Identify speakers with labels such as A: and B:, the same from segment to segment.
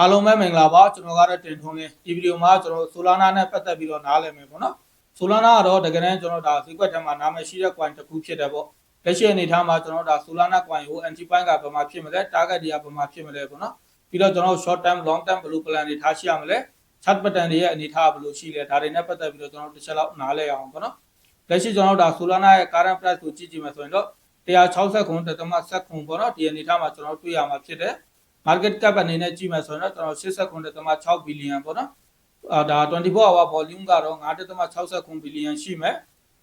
A: အားလုံးပဲမင်္ဂလာပါကျွန်တော်ကတော့တင်ထွန်းလင်းဒီဗီဒီယိုမှာကျွန်တော် Solana နဲ့ပတ်သက်ပြီးတော့နားလည်မယ်ပေါ့နော် Solana ကတော့တကယ်တမ်းကျွန်တော်ဒါဈေးကွက်ထဲမှာနာမည်ရှိတဲ့ coin တစ်ခုဖြစ်တယ်ပေါ့လက်ရှိအနေအထားမှာကျွန်တော်ဒါ Solana coin ကို anti point ကဘယ်မှာဖြစ်မလဲ target တွေကဘယ်မှာဖြစ်မလဲပေါ့နော်ပြီးတော့ကျွန်တော် short term long term ဘယ်လို plan တွေထားရှိရမလဲ chart pattern တွေရဲ့အနေအထားဘယ်လိုရှိလဲဒါတွေနဲ့ပတ်သက်ပြီးတော့ကျွန်တော်တစ်ချက်လောက်နားလည်အောင်ပေါ့နော်လက်ရှိကျွန်တော်ဒါ Solana ရဲ့ current price ကိုကြည့်ကြည့်မယ်ဆိုရင်တော့160ခု1.7ခုပေါ့နော်ဒီအနေအထားမှာကျွန်တော်တွေ့ရမှာဖြစ်တယ် market cap အနေနဲ့ကြည့်မယ်ဆိုရင်တော့ကျွန်တော်89.6 billion ပေါ့နော်အာဒါ 24 hour volume ကတော့9.69 billion ရှိမယ်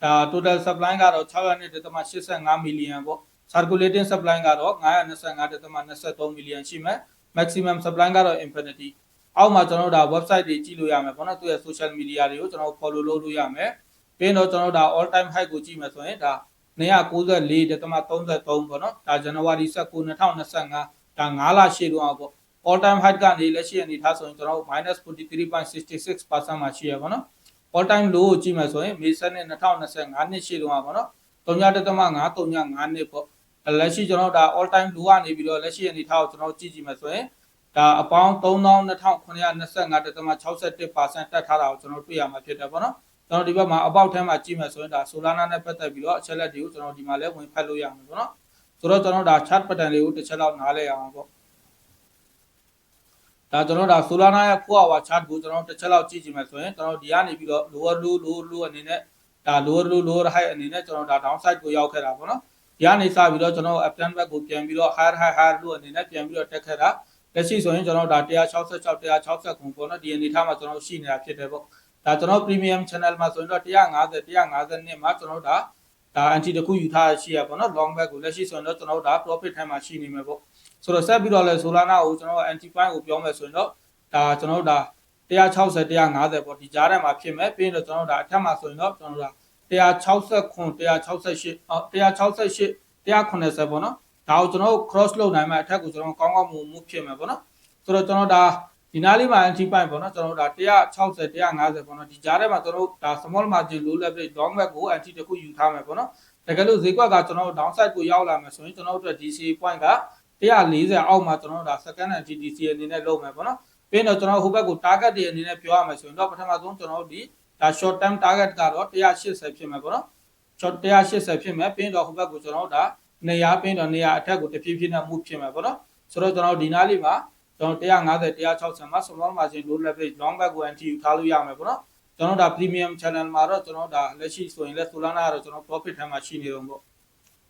A: ဒါ total supply ကတော့602.85 million ပေါ့ circulating supply ကတော့925.23 million ရှိမယ် maximum supply ကတော့ infinity အောက်မှာကျွန်တော်တို့ဒါ website တွေကြည့်လို့ရမယ်ပေါ့နော်သူရဲ့ social media တွေကိုကျွန်တော် follow လုပ်လို့ရမယ်ပြီးရင်တော့ကျွန်တော်တို့ဒါ all time high ကိုကြည့်မယ်ဆိုရင်ဒါ294.33ပေါ့နော်ဒါ January 19 2025 ဒါ9လရှေ့တော့ပေါ့ all time high ကနေလက်ရှိအနေထားဆိုရင်ကျွန်တော်တို့ -43.66% မှာရှိရပါတော့ all time low ကိုကြည့်မယ်ဆိုရင်မေ7နှစ်2025နှစ်ရှေ့တော့ပါတော့3.535နှစ်ပေါ့လက်ရှိကျွန်တော်ဒါ all time low ကနေပြီးတော့လက်ရှိအနေထားကိုကျွန်တော်ကြည့်ကြည့်မယ်ဆိုရင်ဒါအပေါင်း32,925.61%တက်ထားတာကိုကျွန်တော်တွေ့ရမှာဖြစ်တယ်ပေါ့နော်ကျွန်တော်ဒီဘက်မှာအပေါက်ထဲမှာကြည့်မယ်ဆိုရင်ဒါ Solana နဲ့ပတ်သက်ပြီးတော့အချက်လက်တွေကိုကျွန်တော်ဒီမှာလည်းဝင်ဖတ်လို့ရမှာပေါ့နော် ဆိုတော့ကျွန်တော်ဒါ chart pattern လေးကိုတစ်ချက်လောက်နားလည်အောင်ပေါ့ဒါကျွန်တော်ဒါ Solana ရဲ့4 hour chart ကိုကျွန်တော်တစ်ချက်လောက်ကြည့်ကြည့်မယ်ဆိုရင်ကျွန်တော်ဒီကနေပြီးတော့ lower low low low အနေနဲ့ဒါ lower low lower high အနေနဲ့ကျွန်တော်ဒါ down side ကိုရောက်ခဲ့တာပေါ့နော်ဒီကနေစပြီးတော့ကျွန်တော် uptrend back ကိုပြန်ပြီးတော့ higher high higher low အနေနဲ့ပြန်ပြီးတော့တက်ခဲ့တာလက်ရှိဆိုရင်ကျွန်တော်ဒါ166 160ခုပေါ့နော်ဒီအနေထားမှာကျွန်တော်ရှိနေတာဖြစ်တယ်ပေါ့ဒါကျွန်တော် premium channel မှာဆိုရင်တော့150 152မှာကျွန်တော်ဒါ ဒါ anti တစ်ခုယူထားရှိရပေါ့နော် long back ကိုလက်ရှိဆိုရင်တော့ကျွန်တော်ဒါ profit ထဲမှာရှိနေမယ်ပေါ့ဆိုတော့ဆက်ပြီးတော့လဲ Solana ကိုကျွန်တော် anti point ကိုပြောမယ်ဆိုရင်တော့ဒါကျွန်တော်ဒါ160 150ပေါ့ဒီကြားထဲမှာဖြစ်မယ်ပြီးရင်တော့ကျွန်တော်ဒါအထက်မှာဆိုရင်တော့ကျွန်တော်ဒါ169 168အော်168 190ပေါ့နော်ဒါကိုကျွန်တော် cross လုပ်နိုင်မှအထက်ကိုကျွန်တော်ကောင်းကောင်းမွန်မွန်ဖြစ်မယ်ပေါ့နော်ဆိုတော့ကျွန်တော်ဒါ ဒီနားလေးမှာ anti point ပေါ့နော်ကျွန်တော်ဒါ160 150ပေါ့နော်ဒီကြားထဲမှာကျွန်တော်ဒါ small margin low leverage long back ကို anti တစ်ခုယူထားမယ်ပေါ့နော်တကယ်လို့ဈေးကွက်ကကျွန်တော် down side ကိုရောက်လာမယ်ဆိုရင်ကျွန်တော်တို့ DC point က140အောက်မှာကျွန်တော်ဒါ second and GDC အနေနဲ့လုပ်မယ်ပေါ့နော်ပြီးတော့ကျွန်တော်ဟိုဘက်ကို target တွေအနေနဲ့ပြောရမယ်ဆိုရင်တော့ပထမဆုံးကျွန်တော်တို့ဒီဒါ short term target ကတော့180ဖြစ်မယ်ပေါ့နော် short 180ဖြစ်မယ်ပြီးတော့ဟိုဘက်ကိုကျွန်တော်တို့ဒါနေရာပြီးတော့နေရာအထက်ကိုတဖြည်းဖြည်းနဲ့မှုဖြစ်မယ်ပေါ့နော်ဆိုတော့ကျွန်တော်ဒီနားလေးမှာ ကျွန်တော်150 160မှာ small margin low leverage long back ကို anti ယူထားလို့ရမယ်ပေါ့နော်ကျွန်တော်ဒါ premium channel မှာတော့ကျွန်တော်ဒါလက်ရှိဆိုရင်လက် Solana ကတော့ကျွန်တော် profit ထဲမှာရှိနေတော့ပေါ့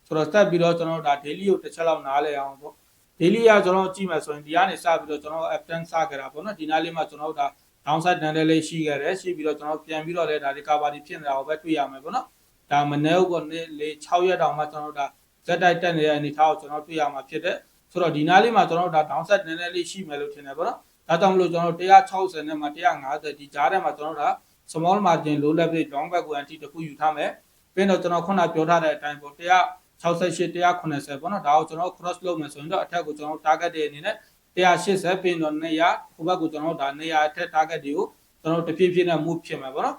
A: ဆိုတော့တက်ပြီးတော့ကျွန်တော်ဒါ daily ကိုတစ်ချက်လောက်နားလဲအောင်ပေါ့ daily ကကျွန်တော်ကြည့်မယ်ဆိုရင်ဒီကနေစပြီးတော့ကျွန်တော် F10 စခဲ့တာပေါ့နော်ဒီနားလေးမှာကျွန်တော်ဒါ downside တန်းလေးလေးရှိခဲ့တယ်ရှိပြီးတော့ကျွန်တော်ပြန်ပြီးတော့လည်းဒါ recovery ဖြစ်နေတာကိုပဲတွေ့ရမယ်ပေါ့နော်ဒါမနေ့ကနေ့လေ6ရက်တောင်မှကျွန်တော်ဒါဇက်တိုက်တက်နေတဲ့အနေထားကိုကျွန်တော်တွေ့ရမှာဖြစ်တယ် ဆိုတော့ဒီနားလေးမှာကျွန်တော်ဒါ downside နည်းနည်းလေးရှိမယ်လို့ထင်တယ်ပေါ့နော်ဒါကြောင့်မလို့ကျွန်တော်160နဲ့မှ150ဒီကြားထဲမှာကျွန်တော်ဒါ small margin low leverage long back ကို anti တခုယူထားမယ်ပြီးတော့ကျွန်တော်ခုနပြောထားတဲ့အတိုင်းပေါ့168 190ပေါ့နော်ဒါကိုကျွန်တော် cross လုပ်မယ်ဆိုရင်တော့အထက်ကိုကျွန်တော် target တွေအနေနဲ့180ပြီးတော့200ဟိုဘက်ကိုကျွန်တော်ဒါ200အထက် target တွေကိုကျွန်တော်တဖြည်းဖြည်းနဲ့ move ဖြစ်မှာပေါ့နော်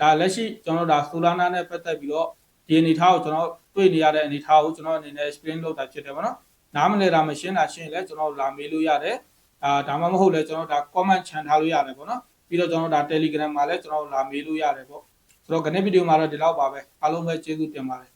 A: ဒါလက်ရှိကျွန်တော်ဒါ Solana နဲ့ပတ်သက်ပြီးတော့ဒီအနေထားကိုကျွန်တော်တွေ့နေရတဲ့အနေထားကိုကျွန်တော်အနေနဲ့ explain လုပ်တာဖြစ်တယ်ပေါ့နော် နားမလည်တာမရှင်းတာရှင်းလဲကျွန်တော်လာမေးလို့ရတယ်အာဒါမှမဟုတ်လဲကျွန်တော်ဒါ comment ချန်ထားလို့ရတယ်ပေါ့နော်ပြီးတော့ကျွန်တော်ဒါ Telegram မှာလည်းကျွန်တော်လာမေးလို့ရတယ်ပေါ့ဆိုတော့ခဏဗီဒီယိုမှာတော့ဒီလောက်ပါပဲအားလုံးပဲကျေးဇူးတင်ပါတယ်